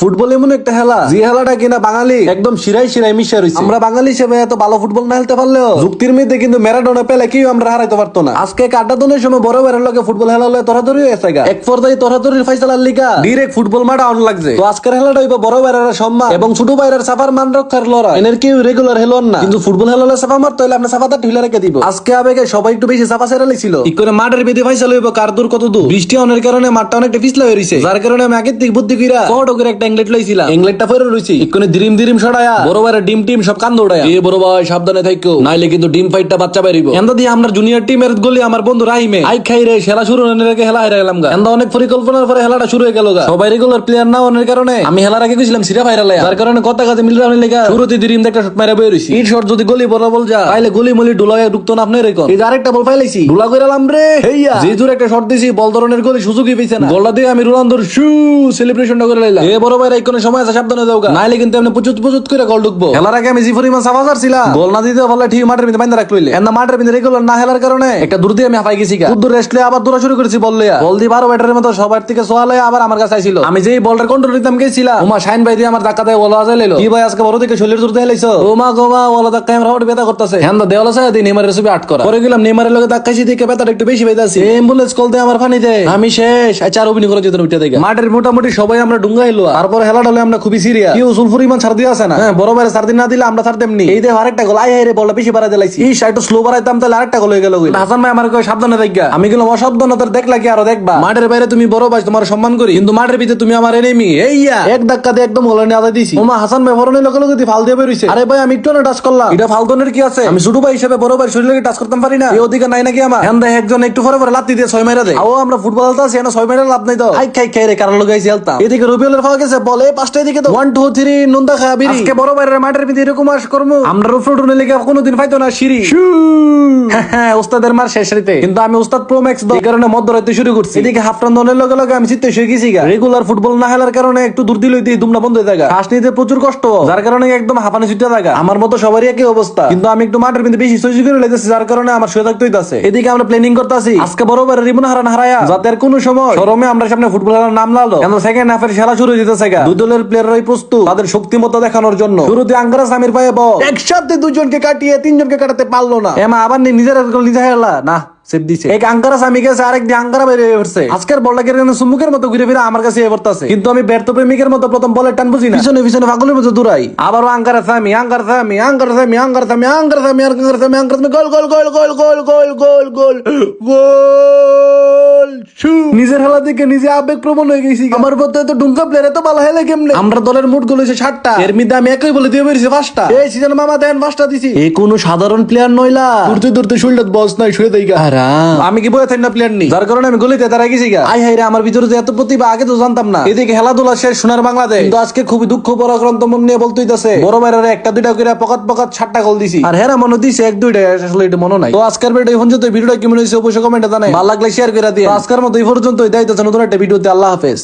Football এমন একটা খেলা যে খেলাটা কিনা বাঙালি একদম শিরাই শিরাই মিশা রয়েছে আমরা বাঙালি হিসেবে এত ভালো ফুটবল না খেলতে পারলেও যুক্তির মধ্যে কিন্তু ম্যারাডোনা পেলে কেউ আমরা হারাইতে পারতো না। আজকে কাটা দনের সময় বড় বড় লোকে ফুটবল খেলা হলে তরাতরি হয়েছে গা। এক পর্যায়ে তরাতরির ফাইসালার লিগা। ডিরেক্ট ফুটবল মাঠা অন লাগছে। তো আজকের খেলাটা হইব বড় বাইরের সম্মান এবং ছোট বাইরের সাফার মান রক্ষার লড়াই। এনের কেউ রেগুলার হেলন না। কিন্তু ফুটবল খেলা হলে সাফা মারতে হলে আমরা সাফাটা ঢিলা রেখে দিব। আজকে আবেগে সবাই একটু বেশি সাফা সেরা ছিল ই করে মাঠের বেঁধে ফাইসাল হইব কার দূর কত দূর? বৃষ্টি অনের কারণে মাঠটা অনেকটা পিছলা হয়ে রইছে। যার কারণে আমি আগের দিক বুদ্ধি কইরা কট করে একটা এংলেট লইছিলাম এংলেটটা ফেরে রইছি ইকনে দিরিম দিরিম ছড়ায়া বড় বাইরে ডিম টিম সব কান দৌড়ায়া এ বড় ভাই সাবধানে থাইকো। নাইলে কিন্তু ডিম ফাইটটা বাচ্চা বেরিব। এন্দা দিয়ে আমরা জুনিয়র টিমের গলি আমার বন্ধু রাহিমে। আই খাই রে খেলা শুরু হেরে গেলাম গা। এন্দা অনেক পরিকল্পনার পরে শুরু হয়ে গেল গা। সবাই রেগুলার প্লেয়ার না হওয়ার কারণে আমি আগে গেছিলাম সিরা যার কারণে কথা কাজে মিল লেগা। শুরুতে দিরিম একটা শট মারা বের হইছি। এই শট যদি গলি বড় বল যা তাইলে গলি মলি ডুলা ঢুকতো না আপনি রেকর্ড এই আরেকটা বল ফাইলাইছি। ডুলা কইরালাম রে। হেইয়া। যে একটা শট দিছি বল ধরনের গলি সুযোগই পেয়েছে না। গোলটা দিয়ে আমি রোনালদোর শু সেলিব্রেশনটা করে লাইলাম। এ বড় ভাই কোনো সময় আছে সাবধানে নাইলে কিন্তু এমনি পুচুত পুচুত করে গোল ঢুকবো। খেলার আগে আমি ছিলাম গোল না দিতে পারলে ঠিক মাঠের মধ্যে বাইন্দা এন্না মাঠের মধ্যে রেগুলার না খেলার কারণে একটা দূর দিয়ে আমি হাফাই গেছি দূর রেস্ট লয়ে আবার দৌড়া শুরু করেছি বল দিয়ে বারো ব্যাটারের মতো সবার থেকে সোয়ালে আবার আমার কাছে আইছিল। আমি যেই বলটার কন্ট্রোল নিতাম গেছিলাম। ওমা শাইন ভাই দিয়ে আমার ধাক্কা দিয়ে বলা যায় লইলো। কি ভাই আজকে বড় দিকে শরীর জোর দিয়ে লাইছো? ওমা গোমা বলা ধাক্কা আমার ব্যথা করতেছে। হ্যাঁ দেওয়ালা সাথে দিন নেমারের ছবি আট করা। পরে গেলাম নেমারের লগে দেখে ব্যথাটা একটু বেশি পাইতাছি অ্যাম্বুলেন্স কল দিয়ে আমার পানি দে আমি শেষ আচ্ছা আর অভিনয় করে যেতে উঠে দেখে মাঠের মোটামুটি সবাই আমরা ডুঙ্গা এলো তারপর হেলাটা হলে আমরা খুবই সিরিয়াস কি উসুল পরিমাণ ছাড় দিয়ে আছে না? হ্যাঁ বড় বাইরে ছাড় দিন না দিলে আমরা ছাড় তেমনি এই দেখো আরেকটা গোল আই হাই রে বলটা বেশি বাড়াই দিলাইছি। এই একটু স্লো বাড়াইতাম তাহলে আরেকটা গোল হয়ে গেল হাসান ভাই আমার কয় সাবধানে দেখা আমি গেলাম অসাবধানতার দেখলা কি আরও দেখবা? মাঠের বাইরে তুমি বড় ভাই তোমার সম্মান করি। কিন্তু মাঠের ভিতরে তুমি আমার এনেমি এইয়া এক ধাক্কা দিয়ে একদম গোল নিয়ে আদায় দিছি। ওমা হাসান ভাই ফরনের লগে লগে ফাল দিয়ে বেরিয়েছে আরে ভাই আমি একটু না টাচ করলাম। এটা ফালতনের কি আছে? আমি ছোট ভাই হিসেবে বড় ভাই শরীরে টাচ করতে পারি না? এই অধিকার নাই নাকি আমার? হ্যাঁ একজন একটু পরে পরে লাত্তি দিয়ে ছয় মেরা দেয়। ও আমরা ফুটবল খেলতে আছি না ছয় মেরা লাভ নাই তো। খাই খাই খাই রে কারণ লগাইছি খেলতাম এদিকে রবিউলের পাওয়া গেছে বলে পাঁচটা এদিকে তো ওয়ান টু থ্রি নুন্দা খাবি আজকে বড় বাইরের মাঠের ভিতরে এরকম আস করব আমরা লেগে কোনোদিন পাইতো না সিঁড়ি? হ্যাঁ, হ্যাঁ ওস্তাদের মার শেষ রাতে। কিন্তু আমি ওস্তাদ প্রো ম্যাক্স এই কারণে শুরু করছি। এদিকে হাফ টান দনের লগে লগে আমি চিত্তে শুয়ে গেছি গা। রেগুলার ফুটবল না খেলার কারণে একটু দূর দুমনা বন্ধ হয়ে থাকা শ্বাস নিতে প্রচুর কষ্ট। যার কারণে একদম হাঁপানি ছুটে থাকা আমার মতো সবারই একই অবস্থা। কিন্তু আমি একটু মাঠের মধ্যে বেশি সহ্য করে লেগেছি যার কারণে আমার শুয়ে থাকতে হইতাছে। এদিকে আমরা প্ল্যানিং করতেছি। আজকে বরাবর রিবন হারান হারায়া। যাতে কোনো সময় শরমে আমরা সামনে ফুটবল খেলার নাম লালো। কেন সেকেন্ড হাফের খেলা শুরু হয়ে যেতেছে গা দুই দলের প্লেয়াররাই প্রস্তুত তাদের শক্তিমত্তা দেখানোর জন্য শুরুতে আঙ্গারা সামির পায়ে বল একসাথে দুজনকে কাটিয়ে তিনজনকে কাটাতে পারল না এমা আবার নিজের নিজে হেলা না সেভ দিছে এক আঙ্কারা স্বামী গেছে আরেক দিয়ে আঙ্কারা বের পড়ছে আজকের বলটা কেন সুমুখের মতো ঘুরে ফিরে আমার কাছে এবারতাছে কিন্তু আমি ব্যর্থ প্রেমিকের মতো প্রথম বলের টান বুঝি না পিছনে পিছনে পাগলের মতো দূরাই আবারও আঙ্কারা স্বামী আঙ্কার স্বামী আঙ্কার স্বামী আঙ্কার স্বামী আঙ্কার স্বামী আঙ্কার স্বামী আঙ্কার স্বামী গোল গোল গোল গোল গোল গোল গোল গোল গোল নিজের খেলা থেকে নিজে আবেগ প্রবণ হয়ে গেছি আমার এত ডুঙ্কা প্লেয়ার এত ভালো হেলে কেমনে? আমরা দলের মুডগুলো হয়েছে ষাটটা এর মধ্যে আমি একই বলে দিয়ে বেরিয়েছি পাঁচটা। এই সিজন মামা দেন পাঁচটা দিছি। এই কোনো সাধারণ প্লেয়ার নইলা। দূরতে দূরতে শুল্ডত বস নাই শুয়ে দেই আমি কি বয়ে থাকি না প্লেয়ার যার কারণে আমি গলিতে দাঁড়াই গেছি গা। আই হাই রে আমার ভিতরে যে এত প্রতিভা আগে তো জানতাম না। এদিকে খেলাধুলা শেষ সোনার বাংলাদেশ। কিন্তু আজকে খুবই দুঃখ পরাক্রান্ত মন নিয়ে বলতেই যাচ্ছে বড় ভাইরা একটা দুইটা করে পকাত পকাত সাতটা গোল দিছি। আর হেরা মনে দিছে এক দুইটা আসলে এটা মনে নাই। তো আজকের ভিডিও এখন যদি ভিডিওটা কেমন হয়েছে অবশ্যই কমেন্টে জানাই ভালো লাগলে শেয়ার করে দিয়ে। আজকের মতো এই পর্যন্ত দায়িত্ব নতুন একটা ভিডিওতে। আল্লাহ হাফেজ।